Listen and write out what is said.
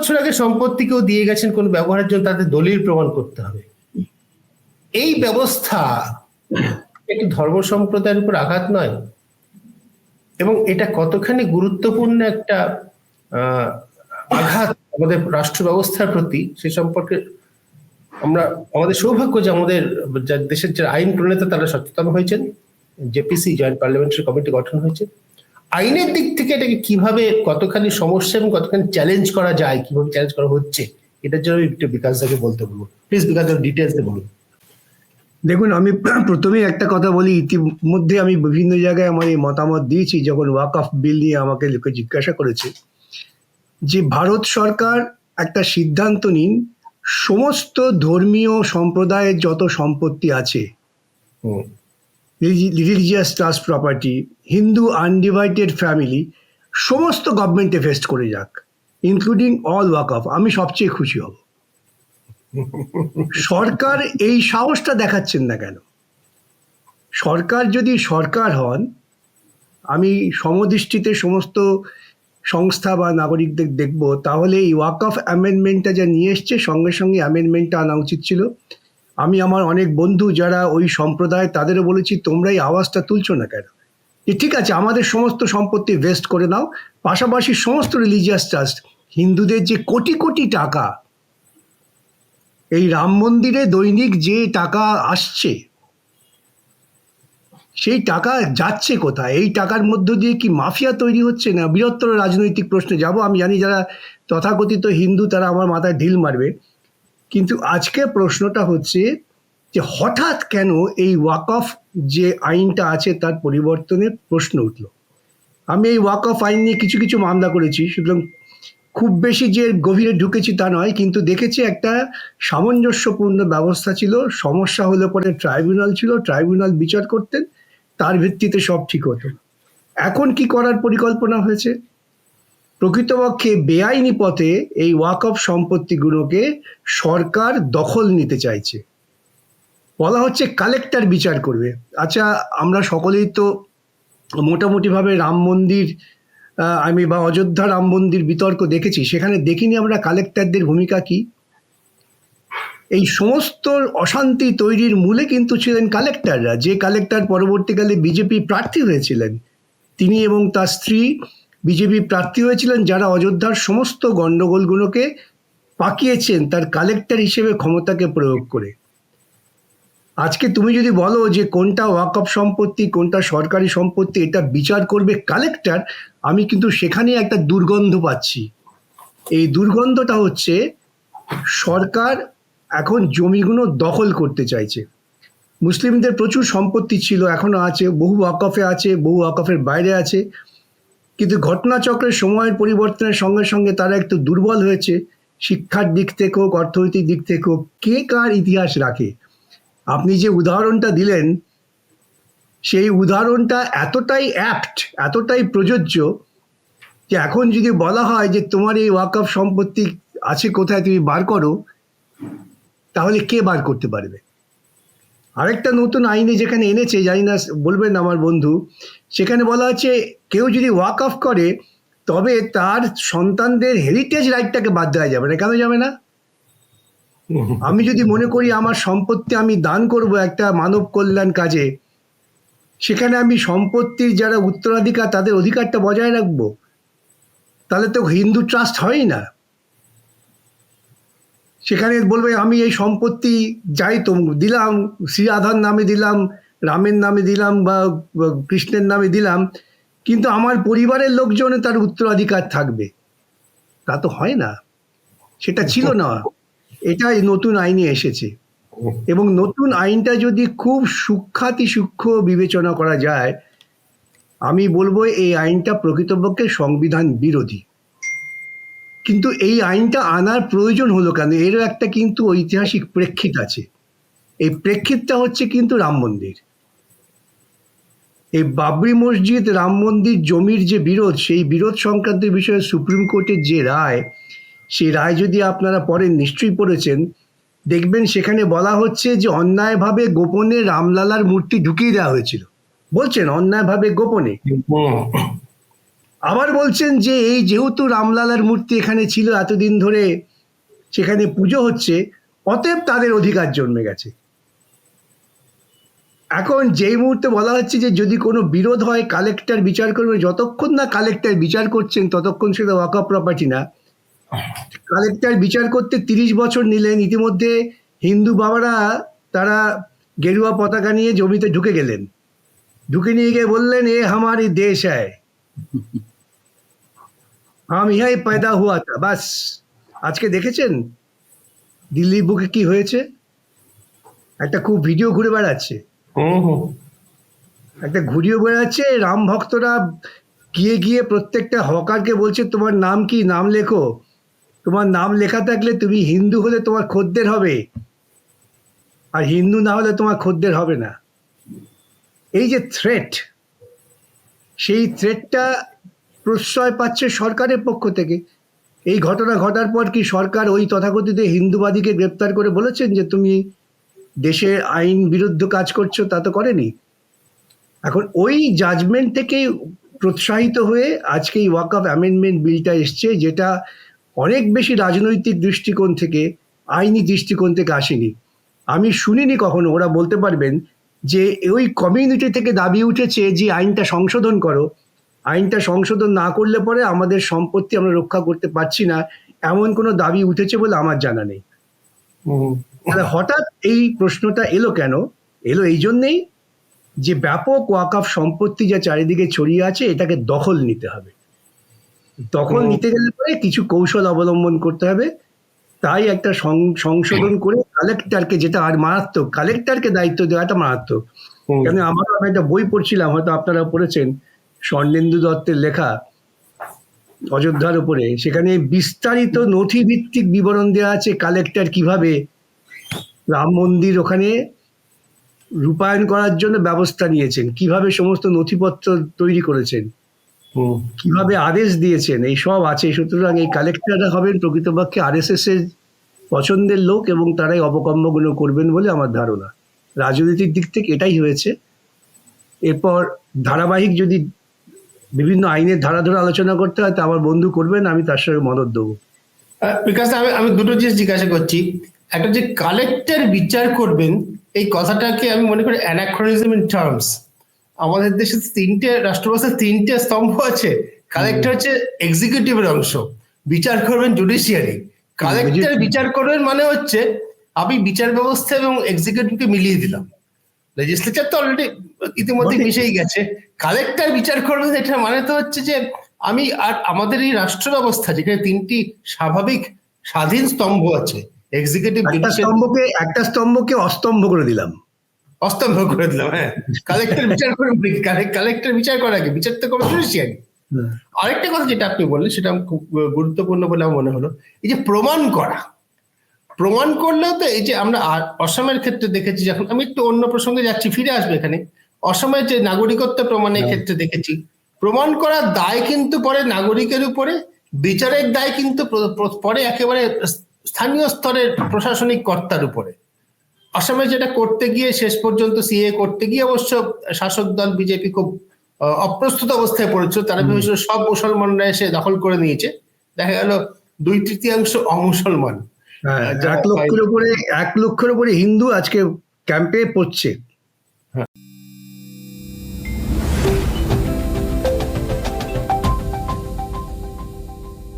বছর আগে সম্পত্তি কেউ দিয়ে গেছেন কোন ব্যবহারের জন্য তাদের দলিল প্রমাণ করতে হবে। এই ব্যবস্থা একটি ধর্ম সম্প্রদায়ের উপর আঘাত নয়, এবং এটা কতখানি গুরুত্বপূর্ণ একটা আঘাত আমাদের রাষ্ট্র ব্যবস্থার প্রতি, সে সম্পর্কে আমরা, আমাদের সৌভাগ্য যে আমাদের দেশের যে আইন প্রণেতা তারা সচেতন হয়েছেন, জেপিসি, জয়েন্ট পার্লামেন্টারি কমিটি গঠন হয়েছে। আইনের দিক থেকে এটাকে কীভাবে কতখানি সমস্যা এবং কতখানি চ্যালেঞ্জ করা যায় কীভাবে চ্যালেঞ্জ করা হচ্ছে এটার জন্য একটু বিকাশ দাকে বলতে বলব। প্লিজ বিকাশ ডিটেলস বলুন। দেখুন আমি প্রথমেই একটা কথা বলি ইতিমধ্যে আমি বিভিন্ন জায়গায় আমার এই মতামত দিয়েছি যখন ওয়াক অফ বিল নিয়ে আমাকে লোকে জিজ্ঞাসা করেছে যে ভারত সরকার একটা সিদ্ধান্ত নিন সমস্ত ধর্মীয় সম্প্রদায়ের যত সম্পত্তি আছে religious trust property Hindu undivided family সমস্ত গভর্নমেন্টে ফেস্ট করে যাক ইনক্লুডিং অল ওয়াক অফ আমি সবচেয়ে খুশি হব। সরকার এই সাহসটা দেখাচ্ছেন না কেন? সরকার যদি সরকার হন, আমি সমদৃষ্টিতে সমস্ত সংস্থা বা নাগরিকদের দেখব, তাহলে এই ওয়াক অফ অ্যামেন্ডমেন্টটা যা নিয়ে এসছে, সঙ্গে সঙ্গে অ্যামেন্ডমেন্টটা আনা উচিত ছিল। আমি আমার অনেক বন্ধু যারা ওই সম্প্রদায়, তাদেরও বলেছি, তোমরা এই আওয়াজটা তুলছো না কেন? যে ঠিক আছে, আমাদের সমস্ত সম্পত্তি ভেস্ট করে নাও, পাশাপাশি সমস্ত রিলিজিয়াস ট্রাস্ট হিন্দুদের যে কোটি কোটি টাকা, এই রাম মন্দিরে দৈনিক যে টাকা আসছে, সেই টাকা যাচ্ছে কোথায়? এই টাকার মধ্য দিয়ে কি মাফিয়া তৈরি হচ্ছে না? বৃহত্তর রাজনৈতিক প্রশ্নে যাব। আমি জানি যারা তথাকথিত হিন্দু, তারা আমার মাথায় ঢিল মারবে। কিন্তু আজকে প্রশ্নটা হচ্ছে যে হঠাৎ কেন এই ওয়াক অফ যে আইনটা আছে তার পরিবর্তনের প্রশ্ন উঠল? আমি এই ওয়াক অফ আইন নিয়ে কিছু কিছু মামলা করেছি, সুতরাং খুব বেশি যে গভীরে ঢুকেছি তা নয়, কিন্তু দেখেছি একটা সামঞ্জস্যপূর্ণ ব্যবস্থা ছিল, সমস্যা হলে পরে ট্রাইব্যুনাল ছিল, ট্রাইব্যুনাল বিচার করতেন, তার ভিত্তিতে সব ঠিক হতো। এখন কি করার পরিকল্পনা হয়েছে? প্রকৃতপক্ষে বেআইনি পথে এই ওয়াক অফ সম্পত্তিগুলোকে সরকার দখল নিতে চাইছে। বলা হচ্ছে কালেক্টর বিচার করবে। আচ্ছা আমরা সকলেই তো মোটামুটিভাবে রাম মন্দির আমি বা অযোধ্যা রাম মন্দির বিতর্ক দেখেছি, সেখানে দেখিনি আমরা কালেক্টরদের ভূমিকা কি? এই সমস্ত অশান্তি তৈরির মূলে কিন্তু ছিলেন কালেক্টররা যে কালেক্টর পরবর্তীকালে বিজেপি প্রার্থী হয়েছিলেন, তিনি এবং তার স্ত্রী বিজেপি প্রার্থী হয়েছিলেন যারা অযোধ্যার সমস্ত গণ্ডগোলগুলোকে পাকিয়েছেন তার কালেক্টর হিসেবে ক্ষমতাকে প্রয়োগ করে। আজকে তুমি যদি বলো যে কোনটা ওয়াকফ সম্পত্তি, কোনটা সরকারি সম্পত্তি, এটা বিচার করবে কালেক্টর আমি কিন্তু সেখানে একটা দুর্গন্ধ পাচ্ছি। এই দুর্গন্ধটা হচ্ছে সরকার এখন জমিগুলো দখল করতে চাইছে। মুসলিমদের প্রচুর সম্পত্তি ছিল, এখনও আছে, বহু ওয়াকফে আছে, বহু ওয়াকফের বাইরে আছে। কিন্তু ঘটনাচক্রের সময়ের পরিবর্তনের সঙ্গে সঙ্গে তারা একটু দুর্বল হয়েছে। শিক্ষার দিক থেকে হোক অর্থনৈতিক দিক থেকে হোক কে কার ইতিহাস রাখে? আপনি যে উদাহরণটা দিলেন, সেই উদাহরণটা এতটাই অ্যাপ্ট এতটাই প্রযোজ্য যে এখন যদি বলা হয় যে তোমার এই ওয়াকফ সম্পত্তি আছে, কোথায় তুমি বার করো, তাহলে কে বার করতে পারবে? আরেকটা নতুন আইনে যেখানে এনেছে, জানি না, বলবেন আমার বন্ধু, সেখানে বলা আছে, কেউ যদি ওয়াক অফ করে, তবে তার সন্তানদের হেরিটেজ রাইটটাকে বাদ দেওয়া যাবে না। কেন যাবে না? আমি যদি মনে করি আমার সম্পত্তি আমি দান করব একটা মানব কল্যাণ কাজে, সেখানে আমি সম্পত্তির যারা উত্তরাধিকার, তাদের অধিকারটা বজায় রাখব? তাহলে তো হিন্দু ট্রাস্ট হয় না। সেখানে বলবে, আমি এই সম্পত্তি যাই তো, দিলাম, শ্রী রাধার নামে দিলাম, রামের নামে দিলাম বা কৃষ্ণের নামে দিলাম, কিন্তু আমার পরিবারের লোকজনে তার উত্তরাধিকার থাকবে। তা তো হয় না। সেটা ছিল না। এটাই নতুন আইনে এসেছে। এবং নতুন আইনটা যদি খুব সূক্ষাতি সূক্ষ্ম বিবেচনা করা যায়, আমি বলব এই আইনটা প্রকৃতপক্ষে সংবিধান বিরোধী। কিন্তু এই আইনটা আনার প্রয়োজন হলো কেন? এরও একটা কিন্তু ঐতিহাসিক প্রেক্ষিত আছে। এই প্রেক্ষিতটা হচ্ছে কিন্তু রাম মন্দির। এই বাবরি মসজিদ, রাম মন্দির জমির যে বিরোধ, সেই বিরোধ সংক্রান্ত বিষয়ে সুপ্রিম কোর্টের যে রায়, সেই রায় যদি আপনারা পড়েন, নিশ্চয়ই পড়েছেন, দেখবেন সেখানে বলা হচ্ছে যে অন্যায়ভাবে গোপনে রামলালার মূর্তি ঢুকিয়ে দেওয়া হয়েছিল। বলছেন অন্যায়ভাবে গোপনে। আবার বলছেন যে এই যেহেতু রামলালার মূর্তি এখানে ছিল এতদিন ধরে সেখানে পুজো হচ্ছে, অতএব তাদের অধিকার জন্মে গেছে। এখন যেই মুহূর্তে বলা হচ্ছে যে যদি কোনো বিরোধ হয় কালেক্টর বিচার করবে, যতক্ষণ না কালেক্টর বিচার করছেন, ততক্ষণ সেটা ওয়াকআপ প্রপার্টি না। কালেক্টর বিচার করতে তিরিশ বছর নিলেন, ইতিমধ্যে হিন্দু বাবারা তারা গেরুয়া পতাকা নিয়ে জমিতে ঢুকে গেলেন। ঢুকে নিয়ে গিয়ে বললেন, এ হামারি দেশ হ্যায় হাম ইহাই পয়দা হুয়া তা বাস। আজকে দেখেছেন? দিল্লি বুকে কি হয়েছে? একটা খুব ভিডিও ঘুরে বেড়াচ্ছে। একটা ঘুরিয়ে বেড়াচ্ছে রাম ভক্তরা গিয়ে গিয়ে প্রত্যেকটা হকারকে বলছে তোমার নাম কি? নাম লেখো। তোমার নাম লেখা থাকলে তুমি হিন্দু হলে তোমার খদ্দের হবে। আর হিন্দু না হলে তোমার খদ্দের হবে না। এই যে থ্রেট সেই থ্রেটটা প্রশ্রয় পাচ্ছে সরকারের পক্ষ থেকে। এই ঘটনা ঘটার পর কি সরকার ওই তথাকথিত হিন্দুবাদীকে গ্রেপ্তার করে বলেছেন যে তুমি দেশের আইন বিরুদ্ধ কাজ করছ, তা তো করেনি? এখন ওই জাজমেন্ট থেকে প্রোৎসাহিত হয়ে আজকে এই ওয়াক অফ অ্যামেন্ডমেন্ট বিলটা এসছে, যেটা অনেক বেশি রাজনৈতিক দৃষ্টিকোণ থেকে, আইনি দৃষ্টিকোণ থেকে আসেনি। আমি শুনিনি কখনো, ওরা বলতে পারবেন যে ওই কমিউনিটি থেকে দাবি উঠেছে যে আইনটা সংশোধন করো আইনটা সংশোধন না করলে পরে আমাদের সম্পত্তি আমরা রক্ষা করতে পারছি না এমন কোনো দাবি উঠেছে বলে আমার জানা নেই। তাহলে হঠাৎ এই প্রশ্নটা এলো কেন? এলো এই জন্যেই যে ব্যাপক ওয়াকআপ সম্পত্তি যা চারিদিকে ছড়িয়ে আছে এটাকে দখল নিতে হবে। দখল নিতে গেলে পরে কিছু কৌশল অবলম্বন করতে হবে। তাই একটা সংশোধন করে কালেক্টরকে যেটা আর মারাত্মক কালেক্টরকে দায়িত্ব দেওয়াটা মারাত্মক। কেন? আমারও আমি একটা বই পড়ছিলাম হয়তো আপনারা পড়েছেন। স্বর্ণেন্দু দত্তের লেখা অযোধ্যার উপরে সেখানে বিস্তারিত নথিভিত্তিক বিবরণ দেওয়া আছে কালেক্টর কীভাবে রাম মন্দির ওখানে রূপায়ণ করার জন্য ব্যবস্থা নিয়েছেন কীভাবে সমস্ত নথিপত্র তৈরি করেছেন কীভাবে আদেশ দিয়েছেন এই সব আছে। সুতরাং এই কালেক্টররা হবেন প্রকৃতপক্ষে আর এস এস এর পছন্দের লোক এবং তারাই অবকম্মগুলো করবেন বলে আমার ধারণা। রাজনৈতিক দিক থেকে এটাই হয়েছে। এরপর ধারাবাহিক যদি বিভিন্ন আইনের ধারা ধরে আলোচনা করতে হয় তা আমার বন্ধু করবেন আমি তার সঙ্গে মদত দেবো। বিকাশ আমি আমি দুটো জিনিস জিজ্ঞাসা করছি। একটা যে কালেক্টর বিচার করবেন এই কথাটাকে আমি মনে করি অ্যানাক্রনিজম ইন টার্মস আমাদের দেশে তিনটে রাষ্ট্রব্যবস্থার তিনটে স্তম্ভ আছে। কালেক্টর হচ্ছে এক্সিকিউটিভের অংশ। বিচার করবেন জুডিশিয়ারি কালেক্টর। বিচার করবেন মানে হচ্ছে আমি বিচার ব্যবস্থা এবং এক্সিকিউটিভকে মিলিয়ে দিলাম। লেজিসলেচার তো অলরেডি ইতিমধ্যে মিশেই গেছে। কালেক্টর বিচার করবেন এটা মানে তো হচ্ছে যে আমি আর আমাদের এই রাষ্ট্র ব্যবস্থা যেখানে তিনটি স্বাভাবিক স্বাধীন স্তম্ভ আছে এক্সিকিউটিভ একটা স্তম্ভকে একটা স্তম্ভকে অস্তম্ভ করে দিলাম। অস্তম্ভ করে দিলাম হ্যাঁ। কালেক্টর বিচার করে কালেক্টর বিচার করার আগে বিচার তো করে জুডিশিয়ারি আরেকটা কথা যেটা আপনি বললেন সেটা খুব গুরুত্বপূর্ণ বলে আমার মনে হলো এই যে প্রমাণ করা। প্রমাণ করলেও তো এই যে আমরা অসমের ক্ষেত্রে দেখেছি যখন আমি একটু অন্য প্রসঙ্গে যাচ্ছি ফিরে আসবে এখানে। অসমের যে নাগরিকত্ব প্রমাণের। ক্ষেত্রে দেখেছি। প্রমাণ করার দায় কিন্তু পরে নাগরিকের উপরে বিচারের দায় কিন্তু প্র- একেবারে স্থানীয় স্তরের প্রশাসনিক কর্তার উপরে। আসামে যেটা করতে গিয়ে শেষ পর্যন্ত সিএ করতে গিয়ে অবশ্য শাসক দল বিজেপি খুব অপ্রস্তুত অবস্থায় পড়েছিল। তারা ভেবেছিল সব মুসলমানরা এসে দখল করে নিয়েছে। দেখা গেল দুই তৃতীয়াংশ অমুসলমান। এক লক্ষের উপরে এক লক্ষের উপরে হিন্দু আজকে ক্যাম্পে পড়ছে।